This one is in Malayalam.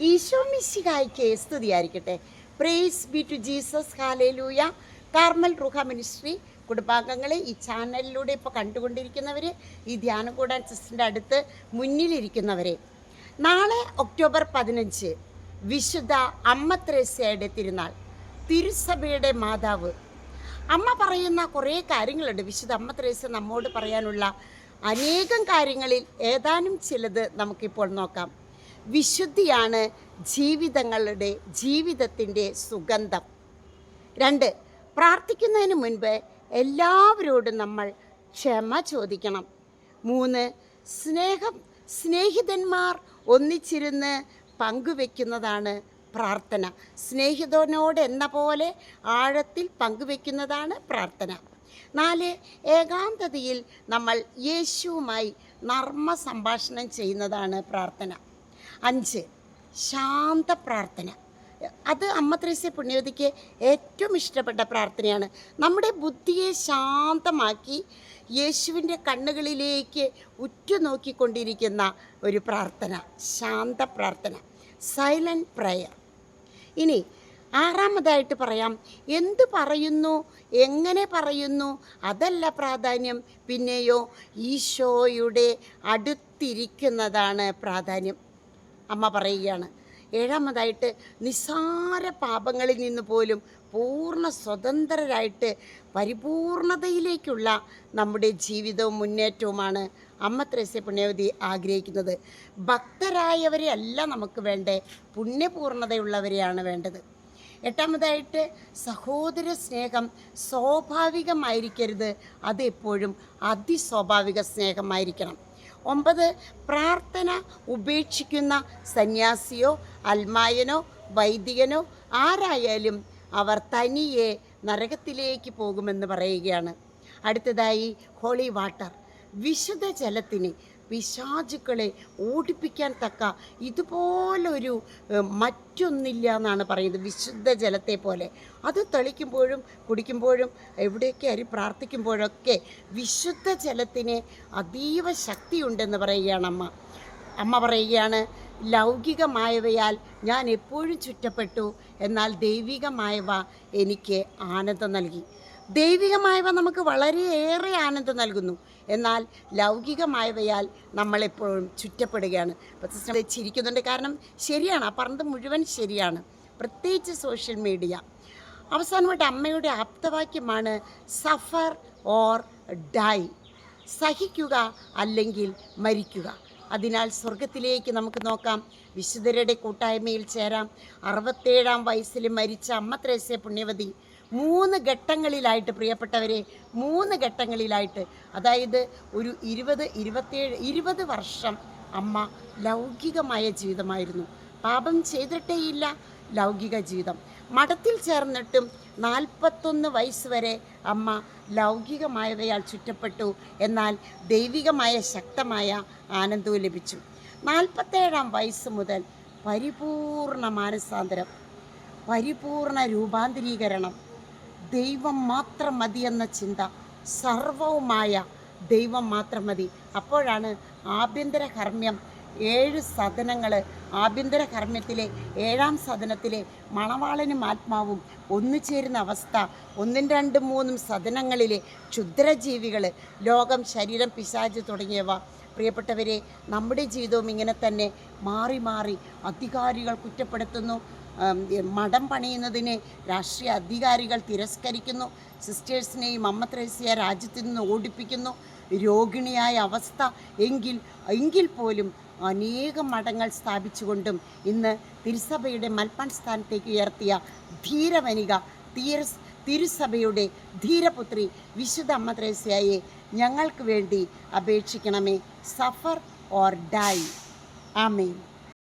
ഈശോ മിശിഹായ്ക്ക് സ്തുതിയായിരിക്കട്ടെ. Praise be to Jesus hallelujah Carmel Ruha ministry കുടുംബാംഗങ്ങളെ ഈ ചാനലിലൂടെ ഇപ്പോൾ കണ്ടുകൊണ്ടിരിക്കുന്നവർ ഈ ധ്യാനം കൂടാൻ സിസ്റ്ററിന്റെ അടുത്ത് മുന്നിലിരിക്കുന്നവരെ നാളെ ഒക്ടോബർ പതിനഞ്ച് വിശുദ്ധ അമ്മ ത്രേസ്യയുടെ തിരുനാൾ തിരുസഭയുടെ മാതാവ്. അമ്മ പറയുന്ന കുറേ കാര്യങ്ങളുണ്ട്. വിശുദ്ധ അമ്മ ത്രേസ്യ നമ്മോട് പറയാനുള്ള അനേകം കാര്യങ്ങളിൽ ഏതാനും ചിലത് നമുക്കിപ്പോൾ നോക്കാം. വിശുദ്ധിയാണ് ജീവിതങ്ങളുടെ ജീവിതത്തിന്റെ സുഗന്ധം. രണ്ട് പ്രാർത്ഥിക്കുന്നതിന് മുൻപ് എല്ലാവരോടും നമ്മൾ ക്ഷമ ചോദിക്കണം. മൂന്ന് സ്നേഹം സ്നേഹിതന്മാർ ഒന്നിച്ചിരുന്ന് പങ്കുവെക്കുന്നതാണ് പ്രാർത്ഥന. സ്നേഹിതനോട് എന്ന പോലെ ആഴത്തിൽ പങ്കുവെക്കുന്നതാണ് പ്രാർത്ഥന. നാല് ഏകാന്തതയിൽ നമ്മൾ യേശുവുമായി നർമ്മ സംഭാഷണം ചെയ്യുന്നതാണ് പ്രാർത്ഥന. അഞ്ച്. ശാന്ത പ്രാർത്ഥന. അത് അമ്മ ത്രേസ്യ പുണ്യവതിക്ക് ഏറ്റവും ഇഷ്ടപ്പെട്ട പ്രാർത്ഥനയാണ്. നമ്മുടെ ബുദ്ധിയെ ശാന്തമാക്കി യേശുവിന്റെ കണ്ണുകളിലേക്ക് ഉറ്റുനോക്കിക്കൊണ്ടിരിക്കുന്ന ഒരു പ്രാർത്ഥന ശാന്ത പ്രാർത്ഥന സൈലന്റ് പ്രയർ. ഇനി ആറാമതായിട്ട് പറയാം എന്ത് പറയുന്നു എങ്ങനെ പറയുന്നു അതല്ല പ്രാധാന്യം പിന്നെയോ ഈശോയുടെ അടുത്തിരിക്കുന്നതാണ് പ്രാധാന്യം. അമ്മ പറയുകയാണ്. ഏഴാമതായിട്ട് നിസ്സാര പാപങ്ങളിൽ നിന്ന് പോലും പൂർണ സ്വതന്ത്രരായിട്ട് പരിപൂർണതയിലേക്കുള്ള നമ്മുടെ ജീവിതവും മുന്നേറ്റവുമാണ് അമ്മ ത്രേസ്യ പുണ്യവതി ആഗ്രഹിക്കുന്നത്. ഭക്തരായവരെ അല്ല നമുക്ക് വേണ്ടേ പുണ്യപൂർണതയുള്ളവരെയാണ് വേണ്ടത്. എട്ടാമതായിട്ട് സഹോദര സ്നേഹം സ്വാഭാവികമായിരിക്കരുത് അത് എപ്പോഴും അതിസ്വാഭാവിക സ്നേഹമായിരിക്കണം. ഒമ്പത് പ്രാർത്ഥന ഉപേക്ഷിക്കുന്ന സന്യാസിയോ അൽമായനോ വൈദികനോ ആരായാലും അവർ തനിയെ നരകത്തിലേക്ക് പോകുമെന്ന് പറയുകയാണ്. അടുത്തതായി ഹോളി വാട്ടർ വിശുദ്ധ ജലത്തിന് പിശാചുക്കളെ ഓടിപ്പിക്കാൻ തക്ക. ഇതുപോലൊരു മറ്റൊന്നില്ല എന്നാണ് പറയുന്നത് വിശുദ്ധ ജലത്തെ പോലെ. അത് തളിക്കുമ്പോഴും കുടിക്കുമ്പോഴും എവിടെയൊക്കെ അരി പ്രാർത്ഥിക്കുമ്പോഴൊക്കെ വിശുദ്ധ ജലത്തിന് അതീവ ശക്തിയുണ്ടെന്ന് പറയുകയാണ് അമ്മ. അമ്മ പറയുകയാണ് ലൗകികമായവയാൽ ഞാൻ എപ്പോഴും ചുറ്റപ്പെട്ടു എന്നാൽ ദൈവികമായവ എനിക്ക് ആനന്ദം നൽകി. ദൈവികമായവ നമുക്ക് വളരെയേറെ ആനന്ദം നൽകുന്നു. എന്നാൽ ലൗകികമായവയാൽ നമ്മളെപ്പോഴും ചുറ്റപ്പെടുകയാണ്. ചിരിക്കുന്നുണ്ട്. കാരണം ശരിയാണ്. ആ പറഞ്ഞത് മുഴുവൻ ശരിയാണ്. പ്രത്യേകിച്ച് സോഷ്യൽ മീഡിയ. അവസാനമായിട്ട് അമ്മയുടെ ആപ്തവാക്യമാണ് സഫർ ഓർ ഡൈ. സഹിക്കുക അല്ലെങ്കിൽ മരിക്കുക. അതിനാൽ സ്വർഗത്തിലേക്ക് നമുക്ക് നോക്കാം. വിശുദ്ധരുടെ കൂട്ടായ്മയിൽ ചേരാം. അറുപത്തേഴാം വയസ്സിൽ മരിച്ച അമ്മ ത്രേസ്യ പുണ്യവതി മൂന്ന് ഘട്ടങ്ങളിലായിട്ട് പ്രിയപ്പെട്ടവരെ മൂന്ന് ഘട്ടങ്ങളിലായിട്ട്. അതായത് ഒരു ഇരുപത് ഇരുപത്തേഴ് ഇരുപത് വർഷം അമ്മ ലൗകികമായ ജീവിതമായിരുന്നു. പാപം ചെയ്തിട്ടേയില്ല ലൗകിക ജീവിതം. മഠത്തിൽ ചേർന്നിട്ടും നാൽപ്പത്തൊന്ന് വയസ്സ് വരെ അമ്മ ലൗകികമായവയാൽ ചുറ്റപ്പെട്ടു. എന്നാൽ ദൈവികമായ ശക്തമായ ആനന്ദവും ലഭിച്ചു. നാൽപ്പത്തേഴാം വയസ്സ് മുതൽ പരിപൂർണ മാനസാന്തരം പരിപൂർണ രൂപാന്തരീകരണം ദൈവം മാത്രം മതി എന്ന ചിന്ത. സർവവുമായ ദൈവം മാത്രം മതി. അപ്പോഴാണ് ആഭ്യന്തര കർമ്മ്യം ഏഴ് സദനങ്ങൾ ആഭ്യന്തര കർമ്മ്യത്തിലെ ഏഴാം സദനത്തിലെ മണവാളനും ആത്മാവും ഒന്നുചേരുന്ന അവസ്ഥ. ഒന്നും രണ്ടും മൂന്നും സദനങ്ങളിലെ ക്ഷുദ്രജീവികൾ ലോകം ശരീരം പിശാച് തുടങ്ങിയവ. പ്രിയപ്പെട്ടവരെ നമ്മുടെ ജീവിതവും ഇങ്ങനെ തന്നെ മാറി മാറി അധികാരികൾ കുറ്റപ്പെടുത്തുന്നു. മഠം പണിയുന്നതിനെ രാഷ്ട്രീയ അധികാരികൾ തിരസ്കരിക്കുന്നു. സിസ്റ്റേഴ്സിനെയും അമ്മ ത്രേസ്യ രാജ്യത്തു നിന്ന് ഓടിപ്പിക്കുന്നു. രോഗിണിയായ അവസ്ഥ എങ്കിൽ എങ്കിൽ പോലും അനേകം മഠങ്ങൾ സ്ഥാപിച്ചുകൊണ്ടും ഇന്ന് തിരുസഭയുടെ മൽപ്പാൻ സ്ഥാനത്തേക്ക് ഉയർത്തിയ ധീരവനിക തീര തിരുസഭയുടെ ധീരപുത്രി വിശുദ്ധ അമ്മ ത്രേസ്യയെ ഞങ്ങൾക്ക് വേണ്ടി അപേക്ഷിക്കണമേ. Suffer or die. ആമേൻ.